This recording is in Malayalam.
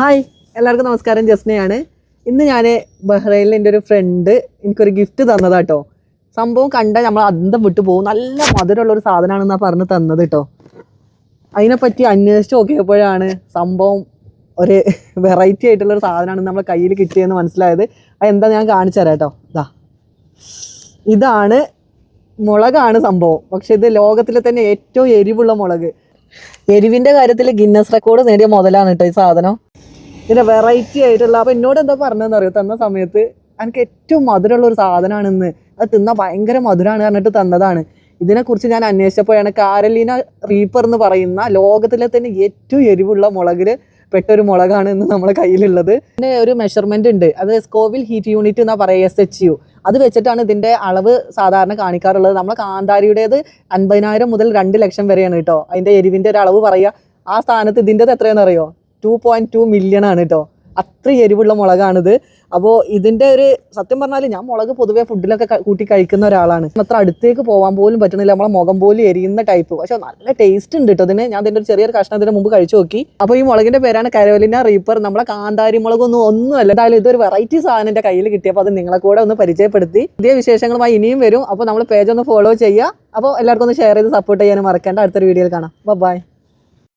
ഹായ് എല്ലാവർക്കും നമസ്കാരം. ജസ്നയാണ്. ഇന്ന് ഞാൻ ബഹ്റൈനിൽ എന്റെ ഒരു ഫ്രണ്ട് എനിക്കൊരു ഗിഫ്റ്റ് തന്നതാട്ടോ. സംഭവം കണ്ടാൽ നമ്മൾ അന്തം വിട്ടു പോകും. നല്ല മധുരമുള്ള ഒരു സാധനമാണെന്നാണ് പറഞ്ഞ് തന്നത് കേട്ടോ അതിനെപ്പറ്റി അന്വേഷിച്ച് നോക്കിയപ്പോഴാണ് സംഭവം ഒരു വെറൈറ്റി ആയിട്ടുള്ള ഒരു സാധനമാണ് നമ്മളെ കയ്യിൽ കിട്ടിയെന്ന് മനസ്സിലായത്. അത് എന്താ ഞാൻ കാണിച്ചു തരാം കേട്ടോ ഇതാ ഇതാണ് മുളകാണ് സംഭവം. പക്ഷേ ഇത് ലോകത്തിലെ തന്നെ ഏറ്റവും എരിവുള്ള മുളക്. എരിവിന്റെ കാര്യത്തിൽ ഗിന്നസ് റെക്കോർഡ് നേടിയ മുതലാണ് കേട്ടോ ഈ സാധനം. ഇതിന്റെ വെറൈറ്റി ആയിട്ടുള്ള അപ്പൊ എന്നോട് എന്താ പറഞ്ഞതെന്ന് അറിയോ? തന്ന സമയത്ത് എനിക്ക് ഏറ്റവും മധുരമുള്ള ഒരു സാധനമാണെന്ന് അത് തിന്നാൻ ഭയങ്കര മധുരമാണ് പറഞ്ഞിട്ട് തന്നതാണ്. ഇതിനെക്കുറിച്ച് ഞാൻ അന്വേഷിച്ചപ്പോഴാണ് കാരലീന റീപ്പർ എന്ന് പറയുന്ന ലോകത്തിലെ തന്നെ ഏറ്റവും എരിവുള്ള മുളകിൽ പെട്ടൊരു മുളകാണ് ഇന്ന് നമ്മളെ കയ്യിലുള്ളത്. പിന്നെ ഒരു മെഷർമെന്റ് ഉണ്ട്. അത് സ്കോവിൽ ഹീറ്റ് യൂണിറ്റ് എന്നാ പറയുക എസ് എച്ച് യു അത് വെച്ചിട്ടാണ് ഇതിന്റെ അളവ് സാധാരണ കാണിക്കാറുള്ളത്. നമ്മളെ കാന്താരിയുടേത് അൻപതിനായിരം മുതൽ രണ്ട് ലക്ഷം വരെയാണ് കേട്ടോ. അതിന്റെ എരിവിന്റെ ഒരു അളവ് പറയുക ആ സ്ഥാനത്ത് ഇതിന്റെത് എത്രയാണെന്ന് അറിയോ ടു പോയിന്റ് ടു മില്യൺ ആണ് കേട്ടോ അത്ര എരിവുള്ള മുളകാണിത്. അപ്പോൾ ഇതിന്റെ ഒരു സത്യം പറഞ്ഞാൽ ഞാൻ മുളക് പൊതുവേ ഫുഡിലൊക്കെ കൂട്ടി കഴിക്കുന്ന ഒരാളാണ്. അത്ര അടുത്തേക്ക് പോകാൻ പോലും പറ്റുന്നില്ല. നമ്മളെ മുഖം പോലും എരിയുന്ന ടൈപ്പ് പക്ഷെ നല്ല ടേസ്റ്റ് ഉണ്ട് കേട്ടോ ഇതിന്. ഞാൻ അതിന്റെ ഒരു ചെറിയൊരു കഷ്ണം ഇതിന് മുമ്പ് കഴിച്ചു നോക്കി. അപ്പോൾ ഈ മുളകിന്റെ പേരാണ് കരവലിന റീപ്പർ നമ്മളെ കാന്താരി മുളകൊന്നും ഒന്നുമല്ല. എന്തായാലും ഇതൊരു വെറൈറ്റി സാധനം എന്റെ കയ്യിൽ കിട്ടിയപ്പോൾ അത് നിങ്ങളെ കൂടെ ഒന്ന് പരിചയപ്പെടുത്തി. പുതിയ വിശേഷങ്ങളുമായി ഇനിയും വരും. അപ്പോൾ നമ്മൾ പേജ് ഒന്ന് ഫോളോ ചെയ്യുക. അപ്പോൾ എല്ലാവർക്കും ഒന്ന് ഷെയർ ചെയ്ത് സപ്പോർട്ട് ചെയ്യാനും മറക്കേണ്ട. അടുത്തൊരു വീഡിയോയിൽ കാണാം. ബൈ